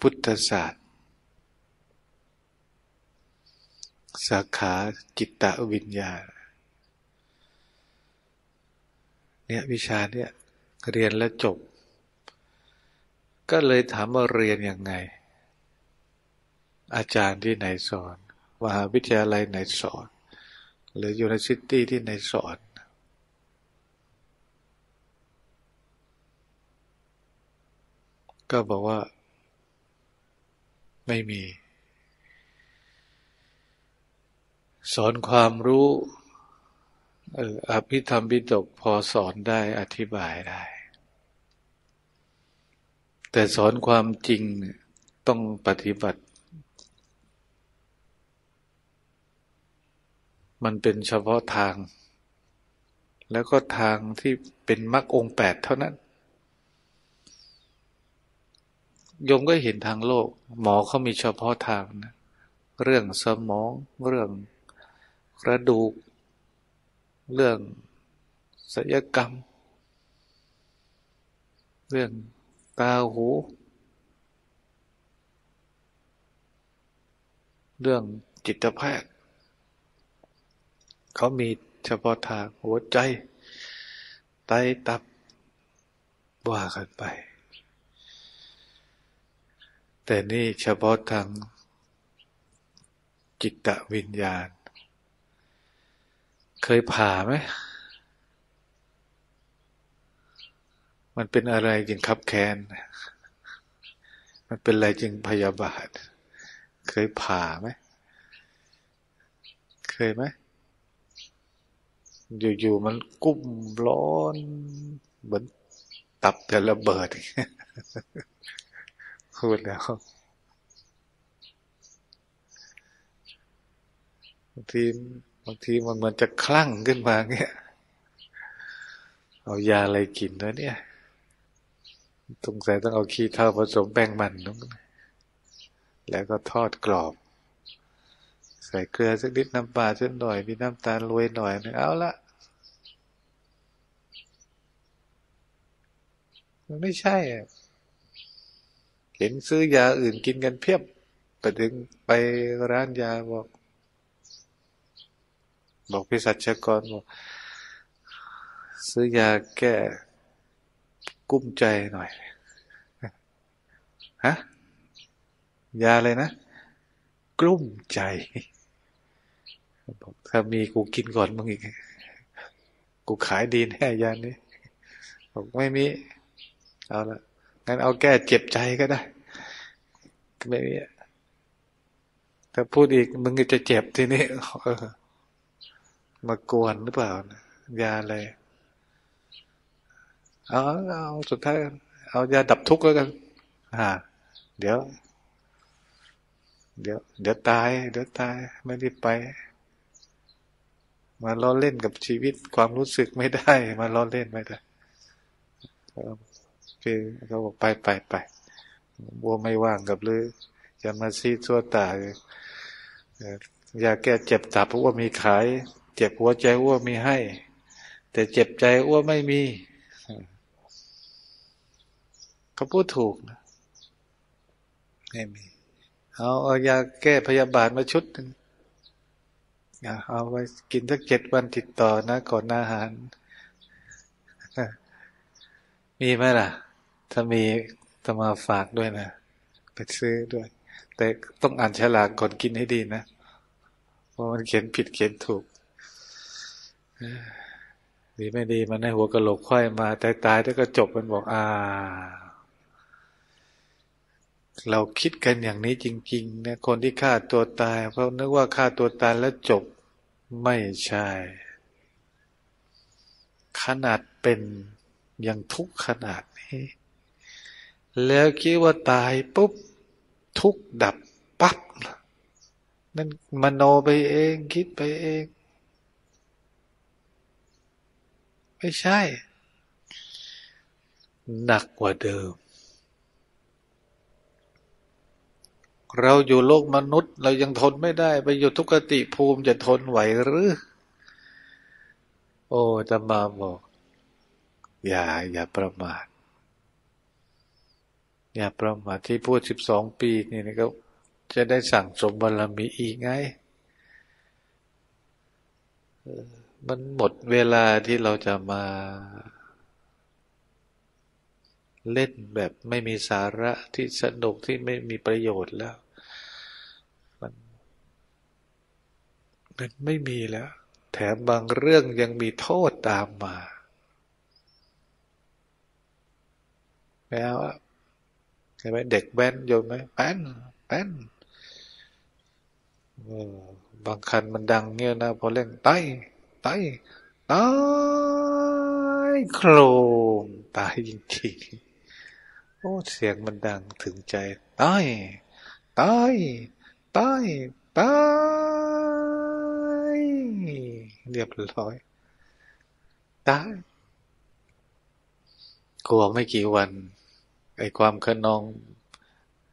พุทธศาสตร์ สาขาจิตตวิญญาณเนี่ยวิชาเนี่ยเรียนแล้วจบ ก็เลยถามว่าเรียนยังไง อาจารย์ที่ไหนสอนมหาวิทยาลัยไหนสอน หรือยูนิเวอร์ซิตี้ที่ไหนสอนก็บอกว่า ไม่มี สอนความรู้เอออภิธรรมบิดกพอสอนได้อธิบายได้ แต่สอนความจริงต้องปฏิบัติ มันเป็นเฉพาะทาง แล้วก็ทางที่เป็นมรรคองแปดเท่านั้น โยมก็เห็นทางโลก หมอเขามีเฉพาะทางนะเรื่องสมอง เรื่องกระดูก เรื่องศัลยกรรม เรื่องตาหู เรื่องจิตแพทย์เขามีเฉพาะทางหัวใจ ไตตับว่ากันไป แต่นี่เฉพาะทางจิตวิญญาณ เคยผ่าไหม มันเป็นอะไรจึงคับแค้น มันเป็นอะไรจึงพยาบาท เคยผ่าไหม เคยไหม อยู่ๆมันกุ้มร้อน เหมือนตับจะระเบิด พูดแล้วบางทีบางทีมันเหมือนจะคลั่งขึ้นมาเงี้ย เอายาอะไรกินแล้วเนี่ยสงสัยต้องเอาขี้เท่าผสมแป้งมันนุแล้วก็ทอดกรอบ ใส่เกลือสักนิดน้ำปลาสักหน่อย มีน้ำตาลโรยหน่อยนึงเอาละมันไม่ใช่อะ เห็นซื้อยาอื่นกินกันเพียบไปถึงไปร้านยาบอก บอกพิสัชกรบอกซื้อยาแก้กุ้มใจหน่อย ฮะ ยาอะไรนะ กลุ้มใจบอกถ้ามีกูกินก่อนมึงอีก กูขายดีแน่ยานี้บอกไม่มี เอาละ งั้นเอาแก้เจ็บใจก็ได้ไม่มีถ้าพูดอีกมึงจะเจ็บทีนี้เออมากวนหรือเปล่ายาอะไรเอาเอาสุดท้ายเอายาดับทุกข์แล้วกันอ่า เดี๋ยว เดี๋ยว เดี๋ยวตาย เดี๋ยวตาย ไม่ได้ไป มาล้อเล่นกับชีวิตความรู้สึกไม่ได้ มาล้อเล่นไม่ได้ คือเขาบอกไปไปไปบัวไม่ว่างกับหรือจะมาซีซัวตายยาแก้เจ็บตับอ้วมีขาย เจ็บหัวใจอ้วมีให้ แต่เจ็บใจอ้วไม่มีเขาพูดถูกนะไม่มีเอาเอายาแก้พยาบาทมาชุดหนึ่งเอาไว้กินสักเจ็ดวันติดต่อนะ ก่อนอาหาร มีไหมล่ะ ถ้ามีจะมาฝากด้วยนะ ไปซื้อด้วย แต่ต้องอ่านฉลากก่อนกินให้ดีนะ เพราะมันเขียนผิดเขียนถูกดีไม่ดีมันให้หัวกระโหลกค่อยมาตายตายแล้วก็จบมันบอกอ่า เราคิดกันอย่างนี้จริงๆนะคนที่ฆ่าตัวตาย เพราะนึกว่าฆ่าตัวตายแล้วจบไม่ใช่ ขนาดเป็นยังทุกขนาดนี้ แล้วคิดว่าตายปุ๊บทุกดับปั๊บนั่นมโนไปเองคิดไปเอง ไม่ใช่ หนักกว่าเดิม เราอยู่โลกมนุษย์ เรายังทนไม่ได้ ไปอยู่ทุกติภูมิจะทนไหวหรือ โอ้จะมาบอก อย่าอย่าประมาท อย่าประมาทที่พูดสิบสองปีนี่ก็จะได้สั่งสมบารมีอีกไง มันหมดเวลาที่เราจะมา เล่นแบบไม่มีสาระที่สนุกที่ไม่มีประโยชน์แล้ว มันมันไม่มีแล้ว แถมบางเรื่องยังมีโทษตามมาแล้ว เห็นไหมเด็กแว้นโยนไหมแป้นแป้นบางคันมันดังเงี้ยนะพอเล่นไต้ไต้ตายโครมตายจริงๆโอ้เสียงมันดังถึงใจตายตายตายตายเรียบร้อยตายกลัวไม่กี่วัน ไอ้ความขนอง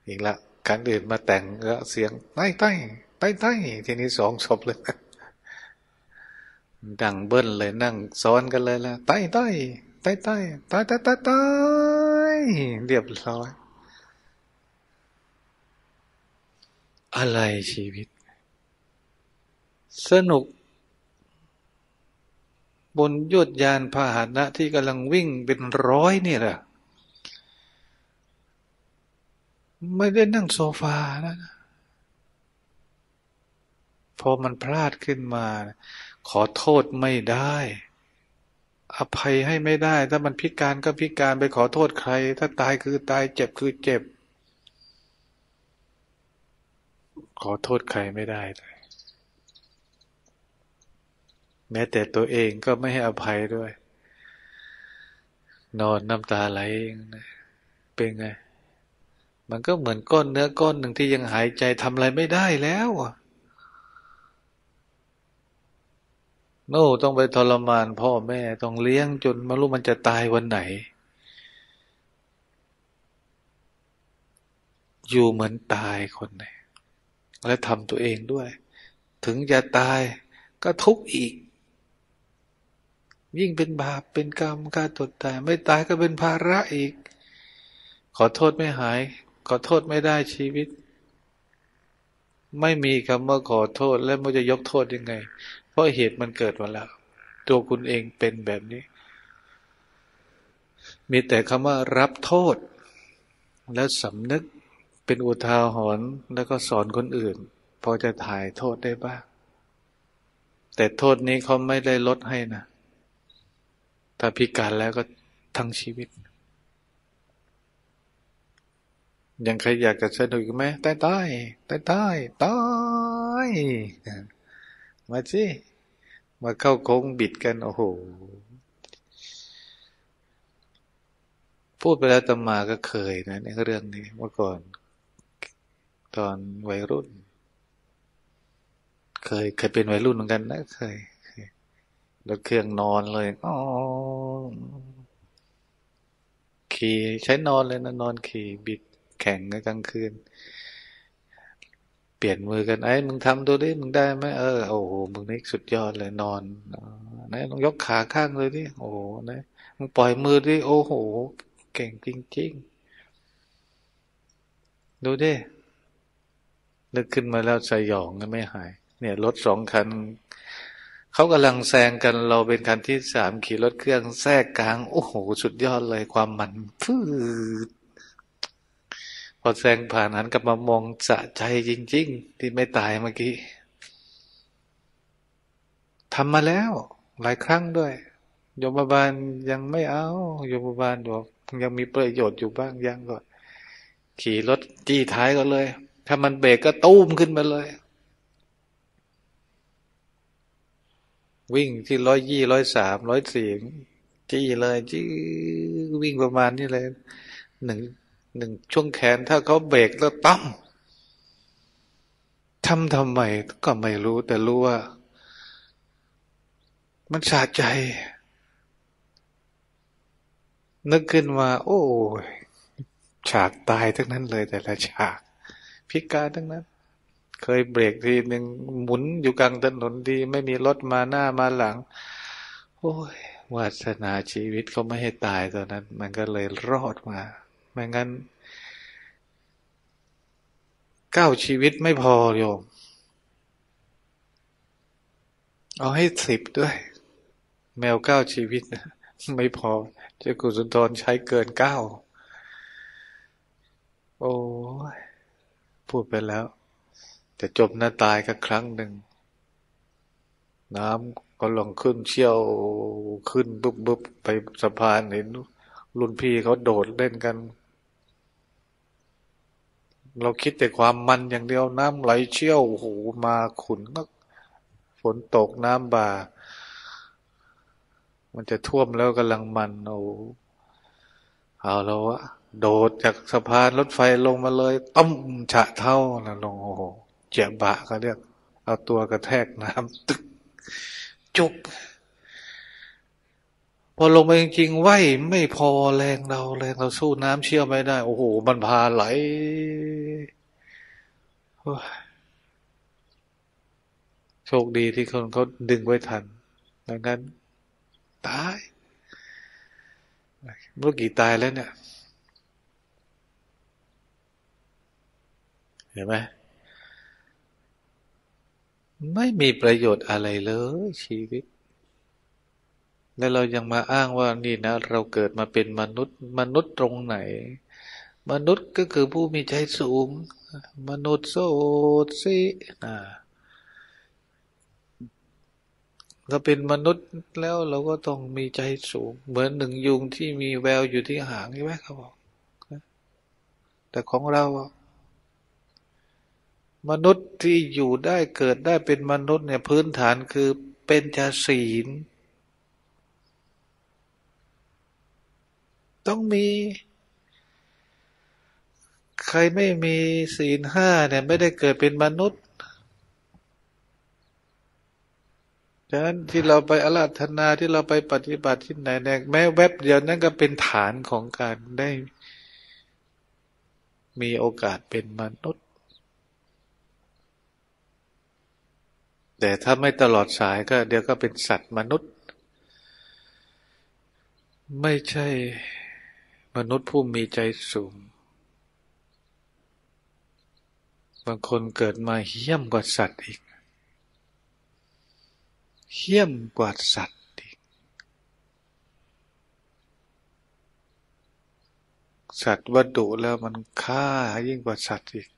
อีกละการอื่นมาแต่งก็เสียงใต้ใต้ใต้ใต้ทีนี้สองศพเลยดังเบิ้ลเลยนั่งซ้อนกันเลยละใต้ใต้ใต้ใต้ใต้ใต้ใต้ใต้เรียบร้อย อะไรชีวิต สนุก บนยุดยานพาหนะที่กำลังวิ่งเป็นร้อยนี่แหละ ไม่ได้นั่งโซฟาแล้วนะพอมันพลาดขึ้นมา ขอโทษไม่ได้ อภัยให้ไม่ได้ ถ้ามันพิการก็พิการไปขอโทษใคร ถ้าตายคือตายเจ็บคือเจ็บ ขอโทษใครไม่ได้เลยแม้แต่ตัวเองก็ไม่ให้อภัยด้วย นอนน้ำตาไหลเป็นไง มันก็เหมือนก้อนเนื้อก้อนหนึ่งที่ยังหายใจทำอะไรไม่ได้แล้วโน่ต้องไปทรมานพ่อแม่ต้องเลี้ยงจนไม่รู้มันจะตายวันไหน อยู่เหมือนตายคนไหนและทำตัวเองด้วย ถึงจะตายก็ทุกข์อีก ยิ่งเป็นบาปเป็นกรรมการตดตาย ไม่ตายก็เป็นภาระอีก ขอโทษไม่หาย ขอโทษไม่ได้ชีวิต ไม่มีคำว่าขอโทษ แล้วมันจะยกโทษยังไง เพราะเหตุมันเกิดมาแล้ว ตัวคุณเองเป็นแบบนี้ มีแต่คำว่ารับโทษ แล้วสำนึกเป็นอุทาหรณ์แล้วก็สอนคนอื่น พอจะถ่ายโทษได้บ้าง แต่โทษนี้เขาไม่ได้ลดให้นะ ถ้าพิการแล้วก็ทั้งชีวิต ยังใครอยากจะสนุกไหมใต้ใต้ใต้ใต้ใต้มาสิ มาเข้าโค้งบิดกัน โอ้โห พูดไปแล้วตมาก็เคยนะในเรื่องนี้เมื่อก่อน ตอนวัยรุ่น เคย เคยเป็นวัยรุ่นเหมือนกันนะเคยแล้วเครื่องนอนเลยอ๋อขี่ใช้นอนเลยนะนอนขี่บิด แข่งกันกลางคืน เปลี่ยนมือกันไอ้มึงทำดูดิมึงได้ไหมเออโอ้โหมึงนี่สุดยอดเลยนอนนะลองยกขาข้างเลยดิโอ้โหนะมึงปล่อยมือดิโอ้โห เก่งจริงๆดูดินึกขึ้นมาแล้วสยองก็ไม่หาย เนี่ยรถสองคันเขากำลังแซงกันเราเป็นคันที่สามขี่รถเครื่องแทรกกลาง โอ้โห สุดยอดเลยความมันฟืด อแซงผ่านหันกลับมามองสะใจจริง ๆ ที่ไม่ตายเมื่อกี้ทำมาแล้ว หลายครั้งด้วย โยมบาลยังไม่เอา โยมบาลบอกยังมีประโยชน์อยู่บ้างยังก็ขี่รถจี้ท้ายก็เลย ถ้ามันเบรกก็ตุ้มขึ้นมาเลย วิ่งที่ร้อยยี่ร้อยสามร้อยสี่จี้เลยจี้วิ่งประมาณนี้เลยหนึ่ง หนึ่งช่วงแขนถ้าเขาเบรกแล้วตั้มทำทำไมก็ไม่รู้ แต่รู้ว่า มันสาใจ นึกขึ้นมา โอ้ยฉากตายทั้งนั้นเลย แต่ละฉากพิการทั้งนั้น เคยเบรกทีหนึ่งหมุนอยู่กลางถนนดีไม่มีรถมาหน้ามาหลัง โอ้ยวาสนาชีวิตเขาไม่ให้ตายตอนนั้น มันก็เลยรอดมา ไม่งั้นเก้าชีวิตไม่พอโยม เอาให้สิบด้วย แมวเก้าชีวิตนะไม่พอเจ้ากุศลทรใช้เกินเก้า โอ้พูดไปแล้ว แต่จบหน้าตายก็ครั้งหนึ่ง น้ำก็ลงขึ้นเชี่ยวขึ้นบุบบุบไปสะพานเห็นรุ่นพี่เขาโดดเล่นกัน เราคิดแต่ความมันอย่างเดียวน้ำไหลเชี่ยวโอ้โหมาขุนนักฝนตกน้ำบ่า มันจะท่วมแล้วกำลังมันโอ้เอาแล้วอะโดดจากสะพานรถไฟลงมาเลยต้มฉะเท่านะลงโอ้โหเจ็บบะก็เรียกเอาตัวกระแทกน้ำตึกจุก พอลงไปจริงๆไหวไม่พอแรงเราแรงเราสู้น้ำเชี่ยวไม่ได้ โอ้โหมันพาไหลโชคดีที่คนเขาดึงไว้ทันดังนั้น ตายเมื่อกี่ตายแล้วเนี่ย เห็นไหมไม่มีประโยชน์อะไรเลยชีวิต แล้วเรายังมาอ้างว่านี่นะ เราเกิดมาเป็นมนุษย์ มนุษย์ตรงไหน มนุษย์ก็คือผู้มีใจสูง มนุษย์โสดสิอ่าเราเป็นมนุษย์แล้วเราก็ต้องมีใจสูง เหมือนหนึ่งยุงที่มีแววอยู่ที่หางใช่ไหมเขาบอกแต่ของเรา มนุษย์ที่อยู่ได้เกิดได้เป็นมนุษย์เนี่ยพื้นฐานคือเป็นจาศีล ต้องมี ใครไม่มีศีลห้าเนี่ยไม่ได้เกิดเป็นมนุษย์ฉะนั้นที่เราไปอาราธนาที่เราไปปฏิบัติที่ไหนเนี่ยแม้แวบเดียวนั้นก็เป็นฐานของการได้ มีโอกาสเป็นมนุษย์ แต่ถ้าไม่ตลอดสายก็ เดี๋ยวก็เป็นสัตว์มนุษย์ ไม่ใช่ มนุษย์ผู้มีใจสูง บางคนเกิดมาเหี้ยมกว่าสัตว์อีกเขี้ยมกว่าสัตว์อีก สัตว์วัตถุแล้วมันฆ่ายิ่งกว่าสัตว์อีก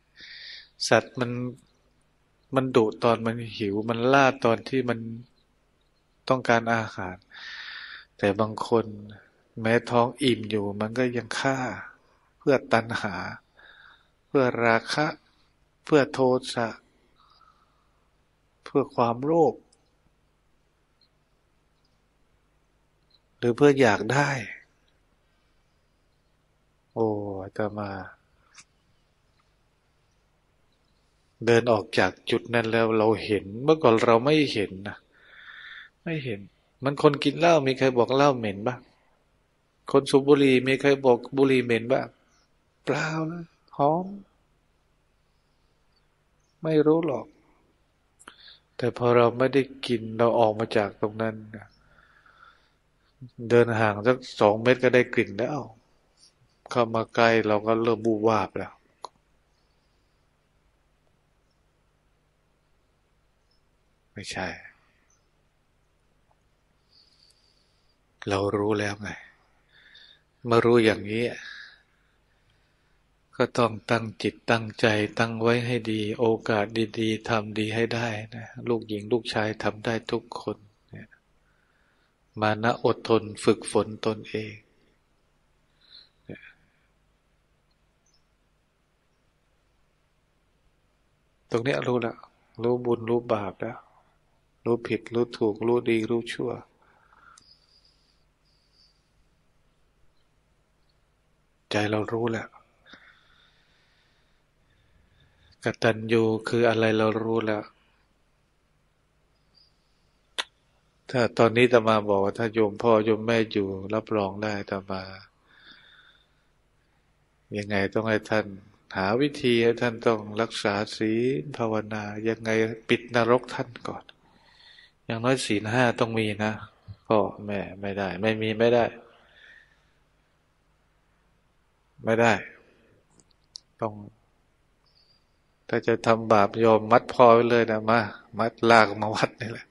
สัตว์มันมันดุตอนมันหิว มันล่าตอนที่มันต้องการอาหาร แต่บางคน แม้ท้องอิ่มอยู่มันก็ยังฆ่า เพื่อตัณหา เพื่อราคะ เพื่อโทสะเพื่อความโลภหรือเพื่ออยากได้ โอ้จะมา เดินออกจากจุดนั้นแล้วเราเห็น เมื่อก่อนเราไม่เห็นนะไม่เห็น มันคนกินเหล้ามีใครบอกเหล้าเหม็นบ้าง คนสูบบุหรี่มีใครบอกบุหรี่เหม็นบ้างเปล่านะหอม ไม่รู้หรอก แต่พอเราไม่ได้กินเราออกมาจากตรงนั้น เดินห่างสักสองเมตรก็ได้กลิ่นแล้วเข้ามาใกล้เราก็เริ่มบูบวาบแล้วไม่ใช่ เรารู้แล้วไง มารู้อย่างนี้ ก็ต้องตั้งจิตตั้งใจตั้งไว้ให้ดี โอกาสดีๆทำดีให้ได้นะลูกหญิงลูกชายทำได้ทุกคนมานะอดทนฝึกฝนตนเอง ตรงนี้รู้แล้วรู้บุญรู้บาปแล้ว รู้ผิดรู้ถูกรู้ดีรู้ชั่ว ใจเรารู้แล้วกตัญญูคืออะไรเรารู้แล้ว ถ้าตอนนี้ตมาบอกว่าถ้าโยมพ่อโยมแม่อยู่ รับรองได้ตมา ยังไงต้องให้ท่าน หาวิธีให้ท่านต้องรักษาศีลภาวนา ยังไงปิดนรกท่านก่อน อย่างน้อยศีลห้าต้องมีนะพ่อแม่ไม่ได้ ไม่มีไม่ได้ ไม่ได้ ต้อง ถ้าจะทำบาปยอมมัดพ่อไปเลยนะมามัดลากมาวัดนี่แหละ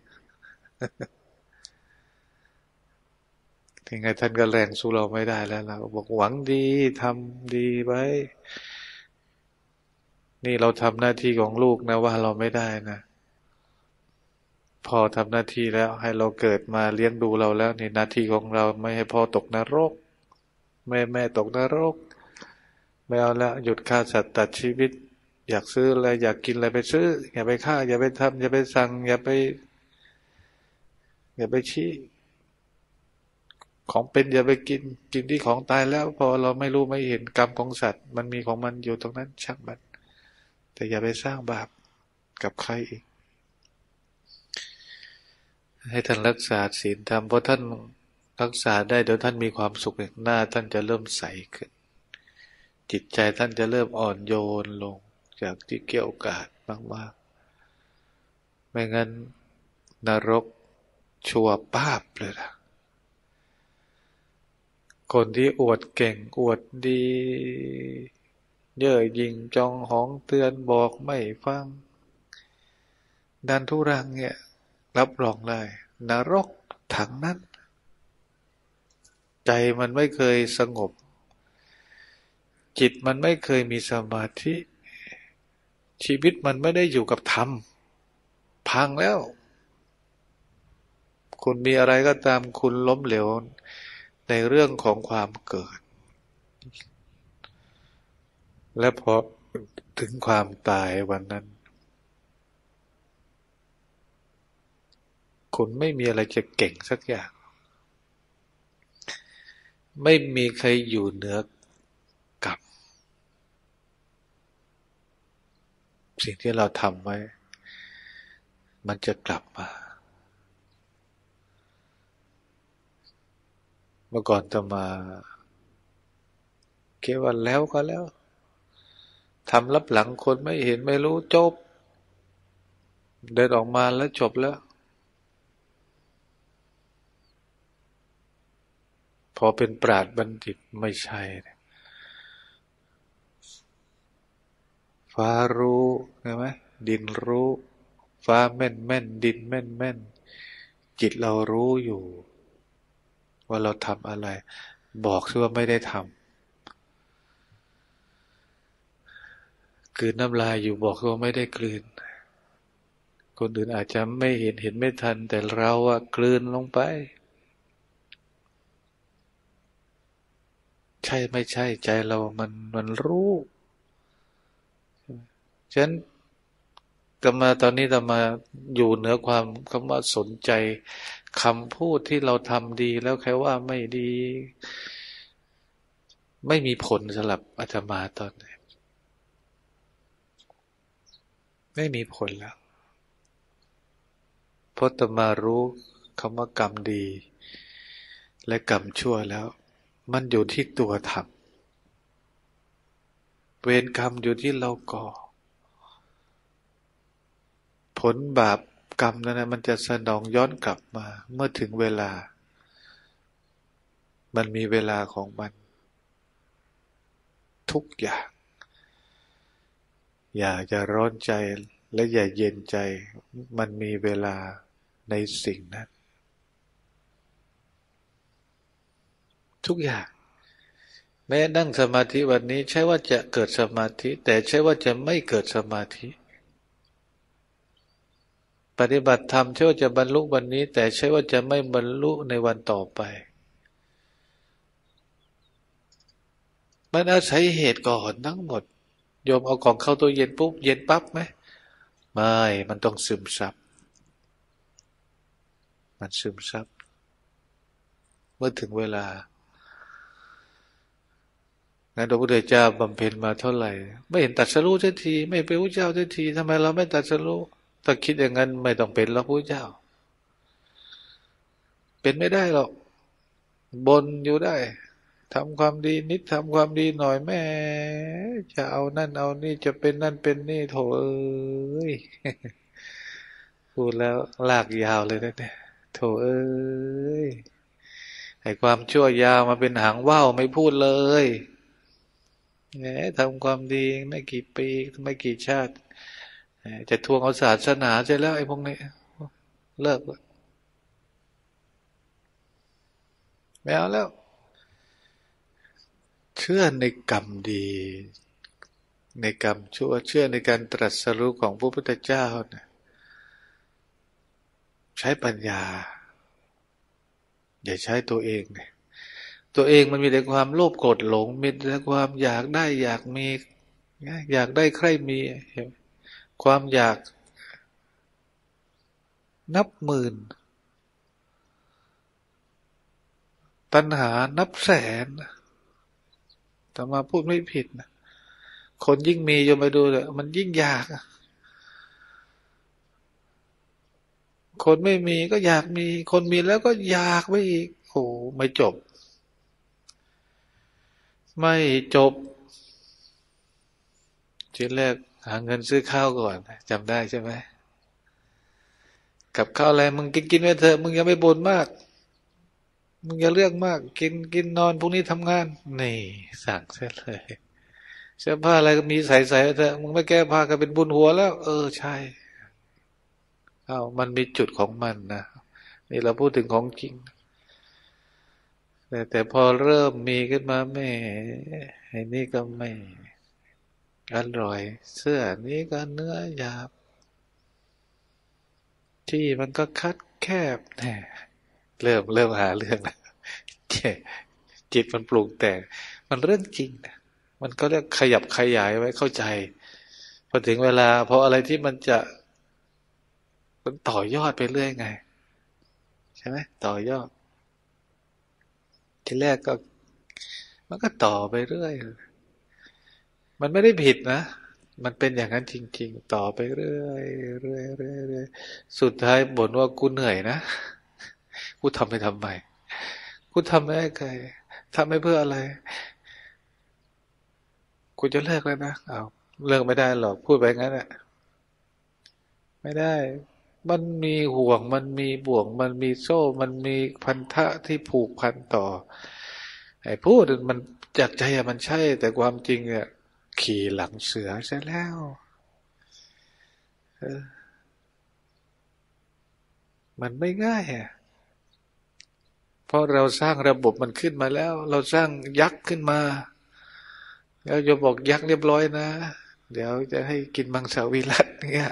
ยังไงท่านก็แรงสู้เราไม่ได้แล้วเราบอกหวังดีทำดีไว้ นี่เราทำหน้าที่ของลูกนะว่าเราไม่ได้นะพอทำหน้าที่แล้วให้เราเกิดมาเลี้ยงดูเราแล้วนี่หน้าที่ของเราไม่ให้พ่อตกนรก แม่แม่ตกนรก ไม่เอาแล้วหยุดฆ่าสัตว์ตัดชีวิต อยากซื้ออะไรอยากกินอะไรไปซื้อ อย่าไปฆ่า อย่าไปทำอย่าไปสั่ง อย่าไป อย่าไปชี้ของเป็นอย่าไปกินกินที่ของตายแล้ว พอเราไม่รู้ไม่เห็นกรรมของสัตว์ มันมีของมันอยู่ตรงนั้นช่างมันแต่อย่าไปสร้างบาปกับใครอีก ให้ท่านรักษาศีลธรรมเพราะท่านรักษาได้เดี๋ยวท่านมีความสุขหน้าท่านจะเริ่มใสขึ้น จิตใจท่านจะเริ่มอ่อนโยนลงจากที่เกี่ยวกาดมากๆ ไม่งั้นนรกชัวป้าบเลยล่ะคนที่อวดเก่งอวดดี เย่อหยิ่งจองหองเตือนบอกไม่ฟัง ดันทุรังเนี่ย รับรองเลยนรกถังนั้น ใจมันไม่เคยสงบ จิตมันไม่เคยมีสมาธิ ชีวิตมันไม่ได้อยู่กับธรรม พังแล้ว คุณมีอะไรก็ตามคุณล้มเหลว ในเรื่องของความเกิด และพอถึงความตายวันนั้น คุณไม่มีอะไรจะเก่งสักอย่าง ไม่มีใครอยู่เหนือกับ สิ่งที่เราทำไว้ มันจะกลับมา เมื่อก่อนจะมาคิดว่าแล้วก็แล้วทำรับหลังคนไม่เห็นไม่รู้จบ เดินออกมาแล้วจบแล้ว พอเป็นปราดบัณฑิตไม่ใช่ ฟ้ารู้ใช่ไหมดินรู้ ฟ้าแม่นแม่นดินแม่นแม่นจิตเรารู้อยู่ ว่าเราทำอะไร บอกซิว่าไม่ได้ทำกลืนน้ำลายอยู่บอกว่าไม่ได้กลืน คนอื่นอาจจะไม่เห็นเห็นไม่ทัน แต่เราอะกลืนลงไป ใช่ไม่ใช่ใจเรามันมันรู้ ฉะนั้นตมาตอนนี้ตมาอยู่เหนือความคำว่าสนใจคำพูดที่เราทำดีแล้วใครว่าไม่ดี ไม่มีผลสำหรับอาตมาตอนนี้ ไม่มีผลแล้วเพราะตมารู้คำว่ากรรมดี และกรรมชั่วแล้ว มันอยู่ที่ตัวทำเวรกรรมอยู่ที่เราก่อ ผลบาปกรรมนั้นนะมันจะสนองย้อนกลับมา เมื่อถึงเวลา มันมีเวลาของมัน ทุกอย่าง อย่าจะร้อนใจและอย่าเย็นใจ มันมีเวลาในสิ่งนั้น ทุกอย่าง แม้นั่งสมาธิวันนี้ใช่ว่าจะเกิดสมาธิ แต่ใช่ว่าจะไม่เกิดสมาธิ ปฏิบัติธรรมใช่ว่าจะบรรลุวันนี้ แต่ใช่ว่าจะไม่บรรลุในวันต่อไป มันอาศัยเหตุก่อนทั้งหมดโยมเอาของเข้าตัวเย็นปุ๊บเย็นปั๊บไหมไม่ มันต้องซึมซับ มันซึมซับ เมื่อถึงเวลานะพระพุทธเจ้าบำเพ็ญมาเท่าไหร่ ไม่เห็นตัดสรู้สักที ไม่เป็นพระเจ้าสักทีทำไมเราไม่ตัดสรู้ ถ้าคิดอย่างนั้นไม่ต้องเป็นแล้วพระเจ้า เป็นไม่ได้หรอกบนอยู่ได้ทำความดีนิดทำความดีหน่อยแม่จะเอานั่นเอานี่จะเป็นนั่นเป็นนี่โถเอ้ยพูดแล้วลากยาวเลยนะเนี่ยโถเอ้ยให้ความชั่วยาวมาเป็นหางว่าวไม่พูดเลยแหมทำความดีไม่กี่ปีไม่กี่ชาติ จะทวงเอาศาสนาใช่แล้วไอ้พวกนี้เลิกไม่เอาแล้ว เชื่อในกรรมดี ในกรรมชั่วเชื่อในการตรัสรู้ของพระพุทธเจ้านะใช้ปัญญา อย่าใช้ตัวเองเนี่ยตัวเองมันมีแต่ความโลภโกรธหลง มีแต่ความอยากได้อยากมี อยากได้ใครมี ความอยาก นับหมื่น ตัณหานับแสนแต่มาพูดไม่ผิดนะคนยิ่งมีโยมไปดูเลยมันยิ่งอยาก คนไม่มีก็อยากมี คนมีแล้วก็อยากไปอีก โอ้ไม่จบ ไม่จบทีแรก หาเงินซื้อข้าวก่อนจำได้ใช่ไหมกับข้าวอะไรมึงกินกินไปเถอะมึงอย่าไม่บ่นมาก มึงอย่าเรื่องมาก กินกินนอนพรุ่งนี้ทำงาน นี่ สั่งเสร็จเลยเสื้อผ้าอะไรก็มีใส่ใส่เถอะมึงไม่แก้ผ้าก็เป็นบุญหัวแล้ว เออใช่เอามันมีจุดของมันนะนี่เราพูดถึงของจริง แต่แต่พอเริ่มมีขึ้นมาแม่ไอ้นี่ก็ไม่ อร่อย เสื้อนี้ก็เนื้อหยาบ ที่มันก็คัดแคบแน่เริ่มเริ่มหาเรื่องแล้วจิตมันปลูกแต่มันเรื่องจริงนะมันก็เรียกขยับขยายไว้เข้าใจ พอถึงเวลาพออะไรที่มันจะ มันต่อยอดไปเรื่อยไง ใช่ไหมต่อยอดทีแรกก็ มันก็ต่อไปเรื่อย มันไม่ได้ผิดนะ มันเป็นอย่างนั้นจริง ๆ ต่อไปเรื่อยเรื่อยเรื่อยเรื่อยสุดท้ายบ่นว่ากูเหนื่อยนะ กูทำไปทำไม กูทำไม่ให้ใครทำไม่เพื่ออะไร กูจะเลิกแล้วนะ เอาเลิกไม่ได้หรอก พูดไปงั้นแหละไม่ได้ มันมีห่วง มันมีบ่วง มันมีโซ่ มันมีพันธะที่ผูกพันต่อ ไอ้พูดมันจากใจมันใช่ แต่ความจริงเนี่ย ขี่หลังเสือใช่แล้วมันไม่ง่ายอะเพราะเราสร้างระบบมันขึ้นมาแล้ว เราสร้างยักษ์ขึ้นมา แล้วจะบอกยักษ์เรียบร้อยนะ เดี๋ยวจะให้กินมังสวิรัตเนี่ย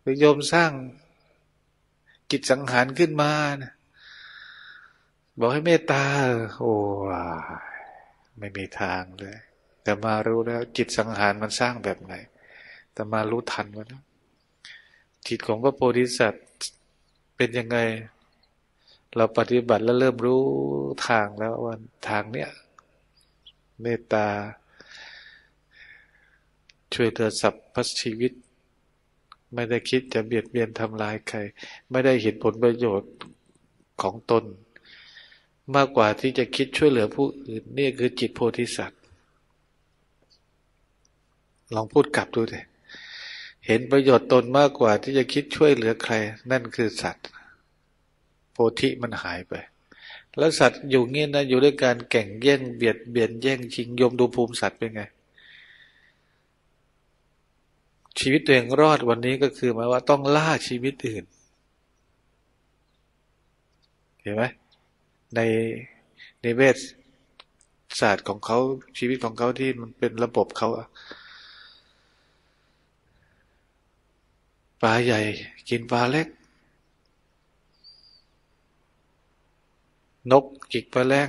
หรือโยมสร้างจิตสังหารขึ้นมานะบอกให้เมตตา โอ้ ไม่มีทางเลย แต่มารู้แล้ว จิตสังหารมันสร้างแบบไหน แต่มารู้ทันมันแล้วจิตของพระโพธิสัตว์เป็นยังไง เราปฏิบัติแล้วเริ่มรู้ทางแล้วว่าทางเนี้ยเมตตา ช่วยเธอสัพพชีวิต ไม่ได้คิดจะเบียดเบียนทำลายใคร ไม่ได้เห็นผลประโยชน์ของตน มากกว่าที่จะคิดช่วยเหลือผู้อื่นนี่คือจิตโพธิสัตว์ ลองพูดกลับดูเลยเห็นประโยชน์ตนมากกว่าที่จะคิดช่วยเหลือใคร นั่นคือสัตว์ โพธิมันหายไป แล้วสัตว์อยู่เงี้ยนะอยู่ด้วยการแข่งแย่งเบียดเบียนแย่งชิงยมดูภูมิสัตว์เป็นไง ชีวิตตัวเองรอดวันนี้ก็คือหมายว่าต้องล่าชีวิตอื่น เห็นไหม ในในเวทศาสตร์ของเขาชีวิตของเขาที่มันเป็นระบบเขาปลาใหญ่กินปลาเล็ก นกกิกปลาแรง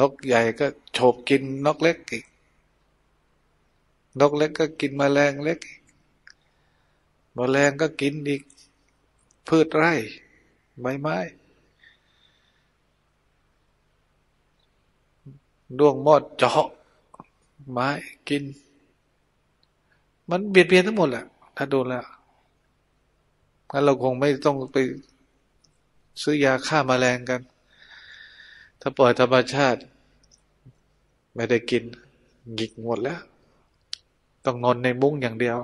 นกใหญ่ก็โฉบกินนกเล็กอีก นกเล็กก็กินมแมลงเล็กมแมลงก็กินอีก พืชไร่ใบไม้ ดวงมอดเจาะไม้กิน มันเบียดเบียนทั้งหมดแหละถ้าโดนแล้วงั้นเราคงไม่ต้องไปซื้อยาฆ่ามาแมลงกัน ถ้าปล่อยธรรมชาติ ไม่ได้กินหงิกหมดแล้ว ต้องนอนในมุ้งอย่างเดียว